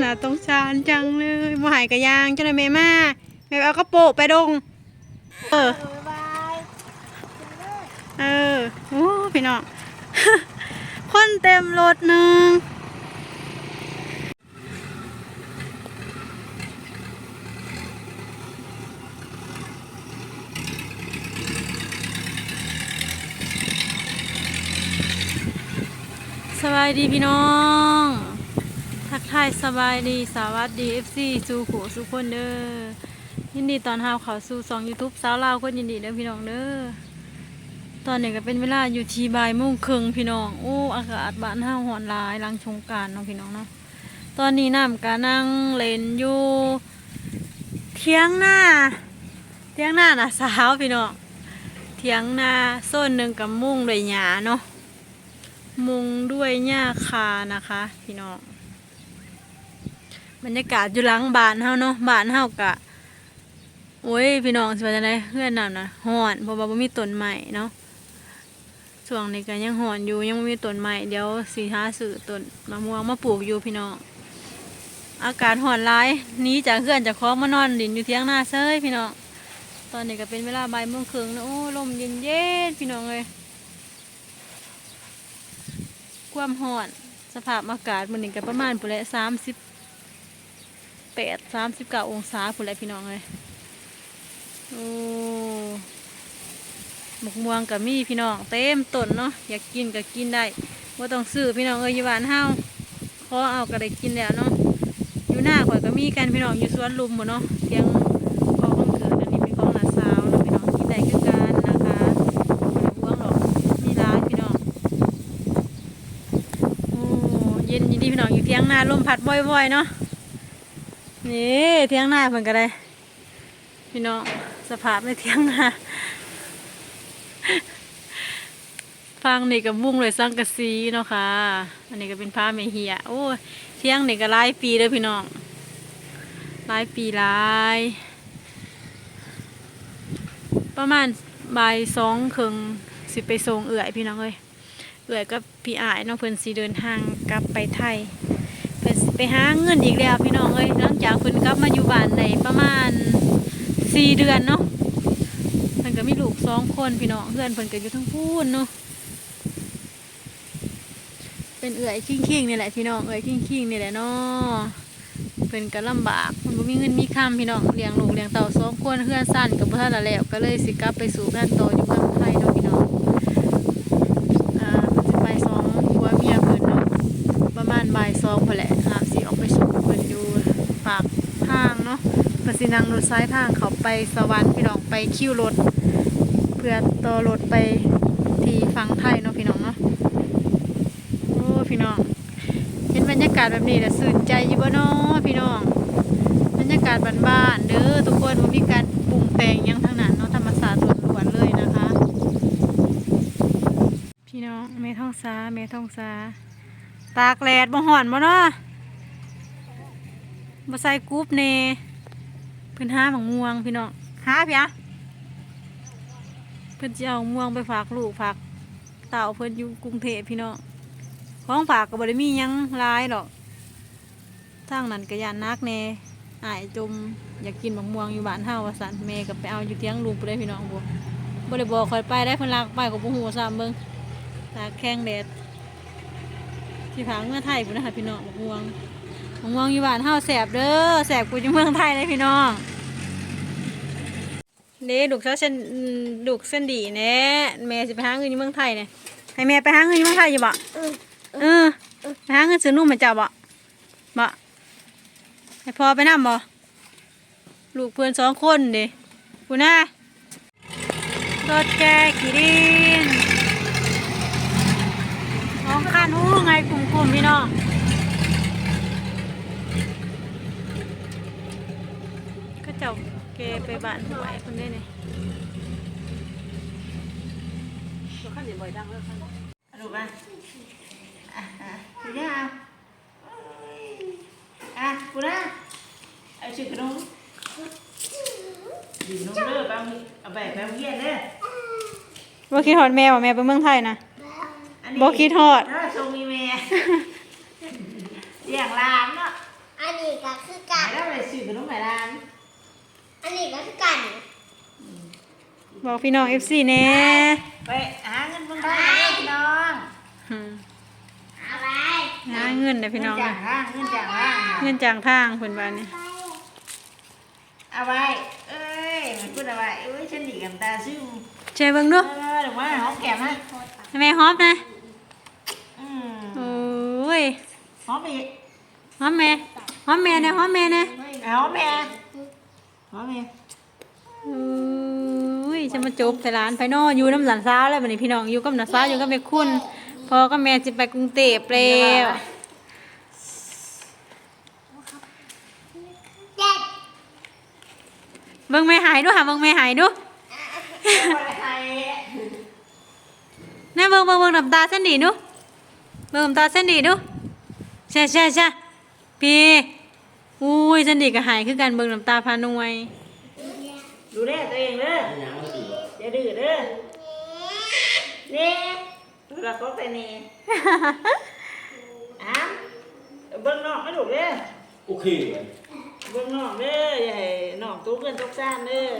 น่าตรงสารจังเลยบ่หายกระยางจังเลยแม่มาแม่เอากระโปะไปดง เออ เออ โอ้พี่น้อง คนเต็มรถหนึ่งสบายดีพี่น้อง กทายสบายดีสวัสดี FC สู่ขูสู่คนเด้อยินดีตอนเฮาเขาสู่สอง YouTube สาวลาวก็ยินดีเด้อพี่น้องเด้อตอนนี้ก็เป็นเวลาอยู่ทีบ่ายโมงครึ่งพี่น้องโอ้อากาศบ้านเฮาร้อนหลายลังสงการเนาะพี่น้องเนาะตอนนี้น้ำก็นั่งเล่นอยู่เทียงหน้าเทียงหน้าน่ะสาวพี่น้องเทียงหน้าโซนหนึ่งกับมุ่งด้วยหญ้าเนาะมุงด้วยหญ้าคานะคะ พี่น้อง บรรยากาศอยู่หลังบ้านเฮาเนาะบ้านเฮากะโอ้ยพี่น้องสิว่าจังไดเพื่อนนั่นน่ะฮ้อนเพราะว่าบ่มีต้นไม้เนาะช่วงนี้ก็ยังฮ้อนอยู่ยังบ่มีต้นไม้เดี๋ยวสิหาซื้อต้นมะม่วงมาปลูกอยู่พี่น้องอากาศฮ้อนหลายหนีจากเพื่อนจากคองมานอนดินอยู่เที่ยงหน้าเซ้ยพี่น้องตอนนี้ก็เป็นเวลาบ่ายโมงครึ่งนะโอ้ลมเย็นเย็นพี่น้องเลยความฮ้อน สภาพอากาศมื้อนี้ก็ประมาณพุ่น แหละ38 39องศาพุ่นแหละพี่น้องเลยโอ้หมกม่วงกับมีพี่น้องเต็มต้นเนาะอยากกินก็กินได้ว่าต้องซื้อพี่น้องเอ้ยอยู่บ้านเฮาขอเอาก็ได้กินแล้วเนาะอยู่หน้าข่อยก็มีกันพี่น้องอยู่สวนลุมหมดเนาะเทียงของของเกิดอันนี้เป็นของหลาสาวเนาะพี่น้องกินได้คือกันนะคะบ่ได้ห่วงหรอกมีร้านพี่น้องโอ้เย็นดีพี่น้องอยู่เทียงหน้าลมพัดบ่อยๆเนาะ นี่เที่ยงหน้าเพิ่นก็ได้ พี่น้องสภาพในเที่ยงหน้าฟังนี่กับบุ้งเลยสังกะสีเนาะค่ะ อันนี้ก็เป็นผ้าเมเฮียโอ้เที่ยงนี่ก็หลายปีเลยพี่น้องหลายปีหลาย ประมาณบ่ายสองครึ่งสิไปส่งเอื่อยพี่น้องเอ้ยเอื่อยก็พี่อายน้องเพิ่นสีเดินทางกลับไปไทย หาเงินอีกแล้วพี่น้องเอ้ยหลังจากเพิ่นกลับมาอยู่บ้านในประมาณสี่เดือนเนาะมันก็มีลูกสองคนพี่น้องเพื่อนเพิ่นก็อยู่ทั้งพูนเนาะเป็นเอื่อยคิงคิงนี่แหละพี่น้องเอื่อยคิงคิงนี่แหละเนาะเพิ่นก็ลำบากมันบ่มีเงินมีคำพี่น้องเลี้ยงลูกเลี้ยงเต่าสองคนเพื่อนสั้นกับพ่ทันละแล้วก็เลยสิกลับไปสู่งานต่ออยู่เมืองไทยเนาะพี่น้อง อ่าเพิ่นสิไปสองผัวเมียเพิ่นเนาะ ประมาณบ่ายสองพอแหละอาบสิออกไปส่งเพิ่นอยู่ปากทาง เนาะเพื่อสินังรถซ้ายทางเขาไปสวรรค์พี่น้องไปคิวรถ เพื่อต่อรถไปที่ฝั่งไทยเนาะพี่น้องเนาะโอ้พี่น้อง เห็นบรรยากาศแบบนี้แต่สื่นใจอยู่บ่เนาะพี่น้อง บรรยากาศบ้านๆเด้อทุกคนมีการปรุงแต่งยังทั้งนั้นเนาะธรรมศาสตร์ล้วนเลยนะคะ พี่น้องเมท่องสาเมท่องสาตากแดดบ่ห่อนบ่เนาะบ่ใส่กรุ๊ปเน่ เพิ่อนห้าหมังม่วงพี่น้องห้าพี่อะเพิ่อนจะเอาม่วงไปฝากลูกฝากเต่าเพิ่อนอยู่กรุงเทพพี่น้องของฝากก็บ่ได้มียังหลายหรอกทางนั้นก็ยานนักแน่อายจมอยากกินหมังม่วงอยู่บ้านเฮาว่าซั่นแม่ก็ไปเอาอยู่เตียงลูกไปได้พี่น้องบ่บ่ได้บอกคอยไปได้เพิ่นลากไปก็บ่ฮู้ซ้ำเบิ่งตาแข้งแดดที่ผางเมื่อไทยพุ่นะคะพี่น้องหมักม่วง มะม่วงอยู่บ้านเฮาแสบเด้อแสบกูอยู่เมืองไทยเลยพี่น้องเด้ดุกเส้นอืมดุกเส้นดีแน่แม่สิไปหาเงินอยู่เมืองไทยเนี่ยให้แม่ไปหาเงินอยู่เมืองไทยอยู่บ่เออเออไปหาเงินซื้อนุ่มมาเจ้าบ่บ่ให้พ่อไปนํบ่ลูกเพื่อนสองคนเด้กูน่ารถแกขี่ดินน้องคันหู้ไงกลุ่มๆพี่น้อง เจ้าเกไปบ้านหวยคนได้เนี่ยดูป่ะอะอะดูยังเอาอะกูนะเอาชื่อขนมดีนุ่มเด้อไปเอาไปไปโรงเรียนเด้อบ่คิดฮอดแม่ว่าแม่ไปเมืองไทยนะอันนี้บ่คิดฮอดเออทรงมีแม่เลี้ยงหลานเนาะ อัน ก็คือ หา กัน แล้วไปซื้อขนมไหนร้าน อันนี้ก็คือกัน บอกพี่น้อง FC แน่ไปหาเงินเบิ่งบ้านกันเลยพี่น้องอืมเอาไปหาเงินเด้อพี่น้องเงินจากห้างเงินจากห้างเงินจางทางเพิ่นว่านี่เอาไว้เอ้ยมันพูดเอาไว้เอ้ยฉันดีกับตาซึมใช่เบิ่งดูเออเดี๋ยวว่าหอมแก้มนะแม่ฮอปนะอืมโอ้ยหอมอีกฮอปแม่ฮอปแม่นะฮอปแม่นะเอาแม่หอมอีกโอ้ย จะมาจบแต่ร้านไปนออยู่น้ำหลานสาวแล้วบัดนี้พี่น้องอยู่กับหลานสาวอยู่กับแม่คุณพ่อกับแม่สิไปกรุงเทพแล้วเจ็ดเบิ่งแม่หายดูหาเบิ่งแม่หายดูใครแน่เบิ่งเบิ่งเบิ่งน้ำตาเส้นดีดูเบิ่งน้ำตาเส้นดีดูใช่ใช่ใช่พี่อุ้ยเส้นดีก็หายคือกันเบิ่งน้ำตาพานวยดูแลตัวเองเด้ออย่า ดื้อเด้อนี่ดูแลก็แต่นี่อ้ามเบิ่งนอกไม่ถูกเด้อโอเคเบิ่งนอกเด้ออย่าให้นอกตู้เกินตกซ่านเด้อ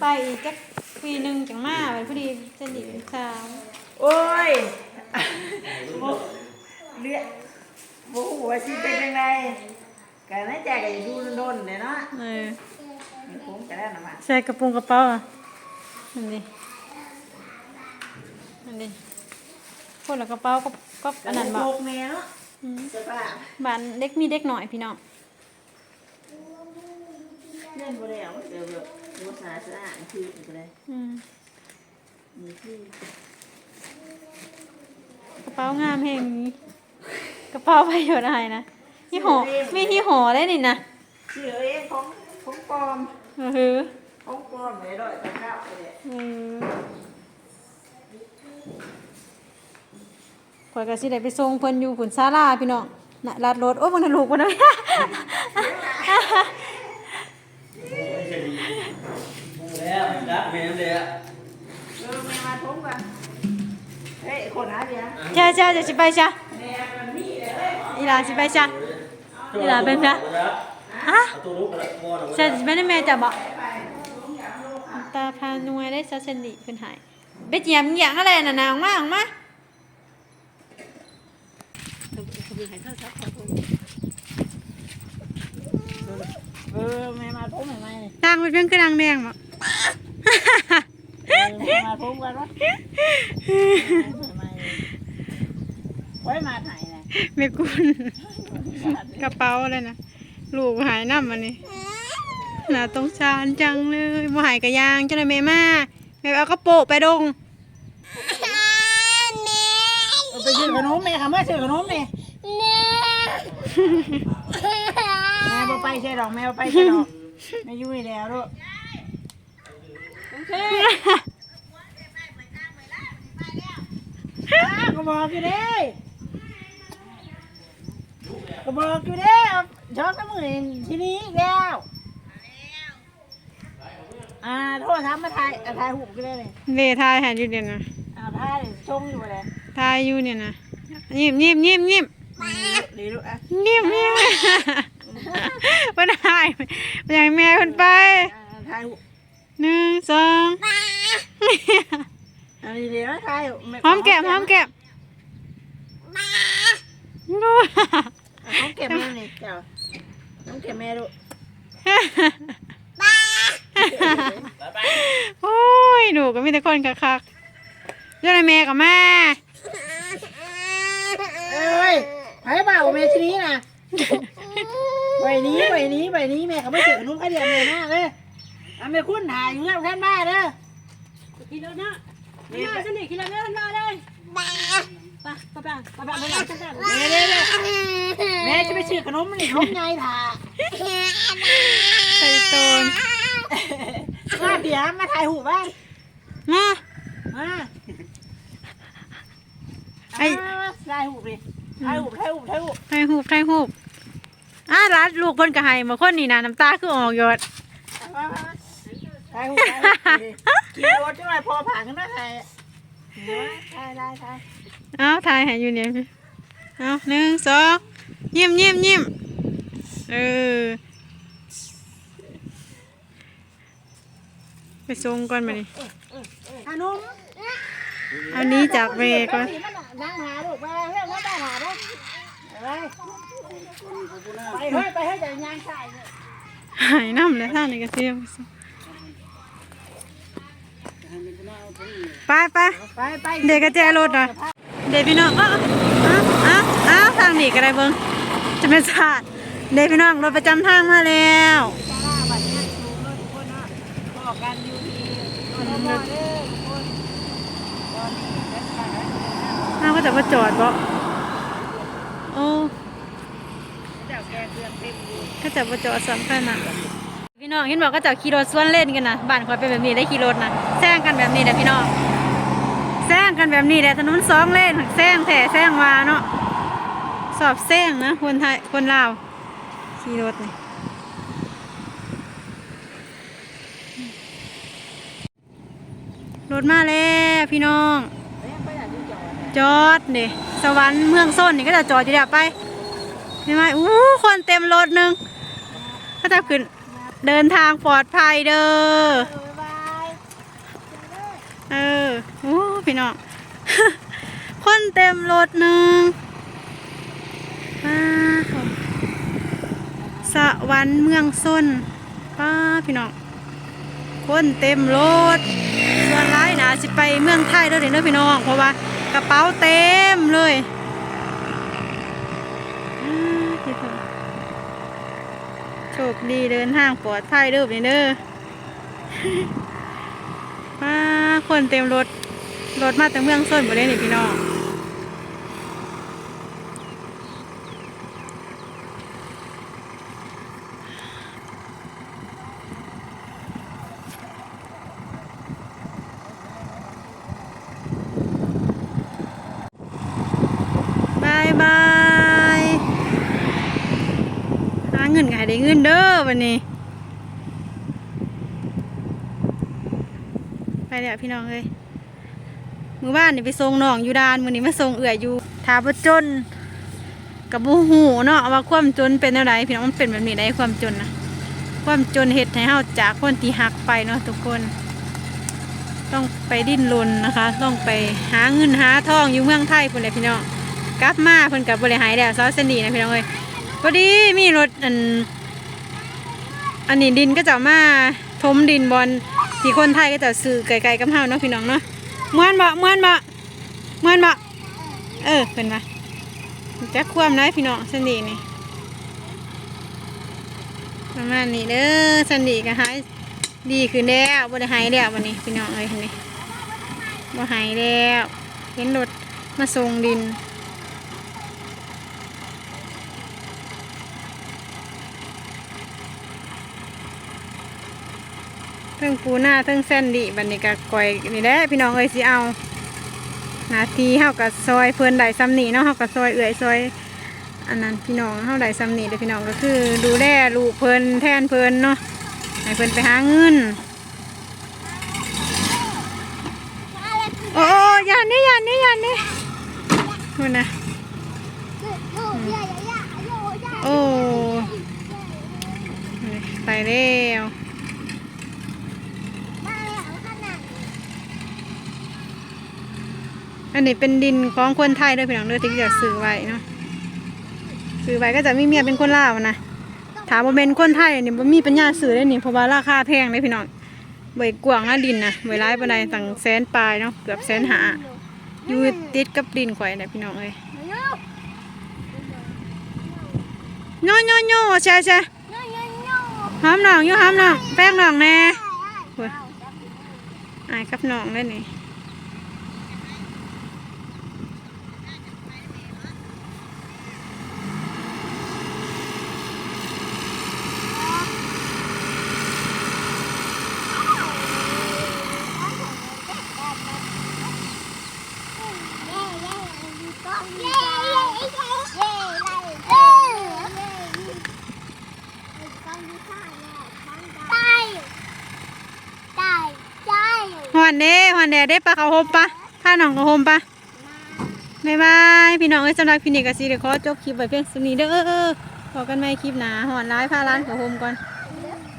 ไปอีกจักปีหนึ่งจังมาไปพอดีเส้นดีเป็นสาวโอ้ยบ่เลือดบ่ฮู้ว่าสิเป็นจังไดก็ในใจก็อยู่โดนๆเด้เนาะ เออมีผมก็ได้นะมาใส่กระโปรงกระเป๋าอะนั่นดินั่นดิคนละกระเป๋าก็ก็อันนั้นบ่โลกแม่เนาะอืมเสื้อผ้าบ้านเด็กมีเด็กหน่อยพี่น้องเล่นบ่ได้เอาเดี๋ยวแบบบ่สะอาดสะอาดคือก็ได้อืมมีที่กระเป๋างามแห่งนี้กระเป๋าประโยชน์อะไรนะที่ห่อมีที่ห่อได้นี่นะเสื้อเองของ ของปลอมเออของปลอมเลยดอยตะข้าวไปเลยเออข่อยก็สิได้ไปส่งเพิ่นอยู่ฝุ่นศาลาพี่น้องน่ะลาดรถโอ้ยมันลูกบ่ได้แล้วรักแม่เลยอะเออแม่มาทุ่มกันเฮ้ยคนหาเดียวจ้าจ้าจะสิไปจ้ะแม่มันมีเลยอีหลานสิไปจ้ะอีหลานเป็นจ้ะ ฮะเอาตัวลูกแล้วพ่อเราจะสิไปได้แม่จ้ะบ่ตาพานวยได้ซะเซนดิเพิ่นใหายเบ็ดเหยียมเหยียงอะไรน่ะนางมาออกมาเออแม่มาทุ่มทำไมนางเป็นเพิ่นคือนางแดงบ่เออแม่มาทุ่มกันวะทำไมไว้มาถ่ายนะแม่กุนกระเป๋าเลยนะ ลูกหายน้ำอันนี้น่าสงสารจังเลยบ่หายกระยางจังได๋แม่มาแม่เอากระโปะไปดงเอาไปซื้อขนมแม่ค่ะมาซื้อขนมนี่แม่บ่ไปใช่ดอกแม่บ่ไปใช่ดอกแม่อยู่นี่แล้วลูกอ้าวก็บอกอยู่เด้ ก็บอกอยู่เด้ชอบน้ำมือที่นี้อีกแล้วอ่าโทษทำมาถ่ายอะถ่ายหูกันได้เลยเวทายหาอยู่เดี๋ยวนะอ่าถ่ายชมอยู่เลยทายอยู่เนี่ยนะยิ้มยิ้มยิ้มยิ้มดีลูกอะยิ้มยิ้มเพิ่นหายอยากให้แม่เพิ่นไปอ่าถ่ายหูหนึ่งสองอันนี้เดี๋ยวถ่ายหอมแก้มหอมแก้มดู หอมแก้มแม่นี่ เจ้าหอมแก้มแม่ลูกโอ้ยหนูก็มีแต่คนคักๆเจ้าแม่กับแม่เอ้ยไผ่บ่าวแม่ทีนี้นะใบนี้ใบนี้ใบนี้แม่เขาไม่ถือขนมข้าวเดียวแม่มากเลยอะแม่คุณถ่ายอยู่แล้วท่านบ้าเด้อกินแล้วนะแม่ไปสนิทกินแล้วนะท่านมาเลย ไปไปไปไปไปไปไปแม่เด้อแม่จะไปซื้อขนมนี่ขนมไงถ่าใส่โตนมาเดี๋ยวมาถ่ายหูบ้างมามาไอถ่ายหูดิถ่ายหูถ่ายหูถ่ายหูไทยหูบไทยหูอะรัดลูกเพิ่นก็ให้มาคนนี่นะน้ำตาคือออกหยดถ่ายหูถ่ายหูขี่รถจังไรพอผ่านขึ้นมาถ่า ยถ่ายได้ถ่ายเอ้าทายให้อยู่เนี่ยเอาหนึ่งสองยิ้มยิ้มยิ้มเออไปส่งก่อนมาดิอานุ่มเอานี้จากเวก่อนนั่งหาลูกไปเรื่องนั้นได้หาได้ไปไปเฮ้ยไปเฮ้ยจะยางใส่เนี่ยหายน้ำเลยท่านนี่ก็เสียไปส่ง ไปไปไปไปเด็กกระแจรถอะเด็กพี่น้องอ้าวอ้าวอ้าวอ้าวทางนี้ก็ได้เบิ้งจะเป็นศาสตร์เด็กพี่น้องรถประจำทางมาแล้วจ้าบัดนี้สูงเลยทุกคนนะบอกกันอยู่ที่รถมอเด้อทุกคนตอนนี้เดินทางแล้วอ้าวก็จะมาจอดบ่โอ้เจ้าแกเครื่องเต็มอยู่ก็จะมาจอดสำคัญนะพี่น้องเห็นบอกก็จะขี่รถสวนเล่นกันนะบ้านคอยเป็นแบบนี้ได้ขี่รถนะ แซงกันแบบนี้แหละพี่น้องแซงกันแบบนี้แหละถนนสองเลนแซงแถ่แซงวาเนาะสอบแซงนะคนไทยคนลาวขี่รถนี่รถมาแล้วพี่น้อง จอดจอดนี่สวรรค์เมืองส้นนี่ก็จะจอดอยู่เดี๋ยวไปเห็นไหมอู้คนเต็มรถหนึงก็จะขึ้นเดินทางปลอดภัยเด้อ เออโอ้พี่น้องคนเต็มรถหนึ่งป้าค่ะสวรรค์เมืองส้นป้าพี่น้องคนเต็มรถส่วนร้ายนะสิไปเมืองไทยด้อเด้อเด้อพี่น้องเพราะว่ากระเป๋าเต็มเลยอ่าพี่น้องโชคดีเดินทางปลอดภัยเด้อพี่เด้อป้า คนเต็มรถ รถมาแต่เมืองส้นหมดเลยนี่พี่น้อง บายบาย หาเงินก็ให้ได้เงินเด้อวันนี้ ไปแล้วพี่น้องเลยมือบ้านนี่ไปส่งน้องอยู่ดานมือนี้มาส่งเอื่อยอยู่ถาบจนกับบูหูเนาะว่าความจนเป็นอะไรพี่น้องมันเป็นแบบนี้ได้ความจนนะความจนเห็ดให้เฮาจากคนที่หักไปเนาะทุกคน ต้องไปดิ้นรนนะคะ ต้องไปหาเงินหาทองอยู่เมืองไทยพุ่นเลยพี่น้องกลับมาเพิ่นกับบริหายแล้วซอสเสนีนะพี่น้องเลยพอดีมีรถอันอันนี้ดินก็จะมาทมดินบอล ที่คนไทยก็จะซื้อไกลๆกับเฮาเนาะพี่น้องเนาะม่วนบ่ม่วนบ่ม่วนบ่เออเป็นมาจักความน้อยพี่น้องสันดีนี่ประมาณนี้เด้อสันดีก็หายดีขึ้นแล้วบ่ได้หายแล้ววันนี้พี่น้องเอ้ยเห็นไหมบ่หายแล้วเห็นรถมาส่งดิน ทิงปูหน้าเทิงเส้นดีบันนี้ก็ก่อยนี่แหละพี่น้องเอ้ยสิเอานาทีเฮากับซอยเพิ่อนได้ซ้ำนี่เนาะเฮากับซอยเอื่อยซอยอันนั้นพี่น้องเฮาได้ซ้ำนี่เด้อพี่น้องก็คือ ดูแลลูกเพิ่อนแทนเพิ่อนเนาะให้เพิ่อนไปหาเงินโอ้ยยานนี่ยานนี่ยานนี่นู่นะโอ้ไปแล้ว นนี้เป็นดินของคนไทยด้วยพี่น้องเด้อที่จะซื้อไว้เนาะซื้อไว้ก็จะมีเมียเป็นคนลาวนะถามว่าเป็นคนไทยนี่บ่มีปัญญาซื้อได้นี่เพราะว่าราคาแพงเลยพี่น้องใบกว้างนะดินนะใบร้ายปานใดตั้งแสนปลายเนาะเกือบแสนหาอยู่ติดกับดินข่อยนะพี่น้องเอ้ยโยโยโย่ใช่ใช่หอมหนองอยู่หอมหนองแป้งหนองแน่โอ้กับหนองเลยนี่ ฮอนเด้หอนเด้ได้ปลาเขาโฮมปะผ้าหนองเขาโฮมปะบายบายพี่น้องไอ้สำหรับคลินิกกสิเดี๋ยวขอจบคลิปไว้เพียงสนี้เด้อพอกันไหม่คลิปหนาหอนร้ายผ้าร้านเขาโฮมก่อน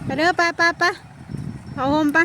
ไปเด้อปะปะปเขาโฮมปะ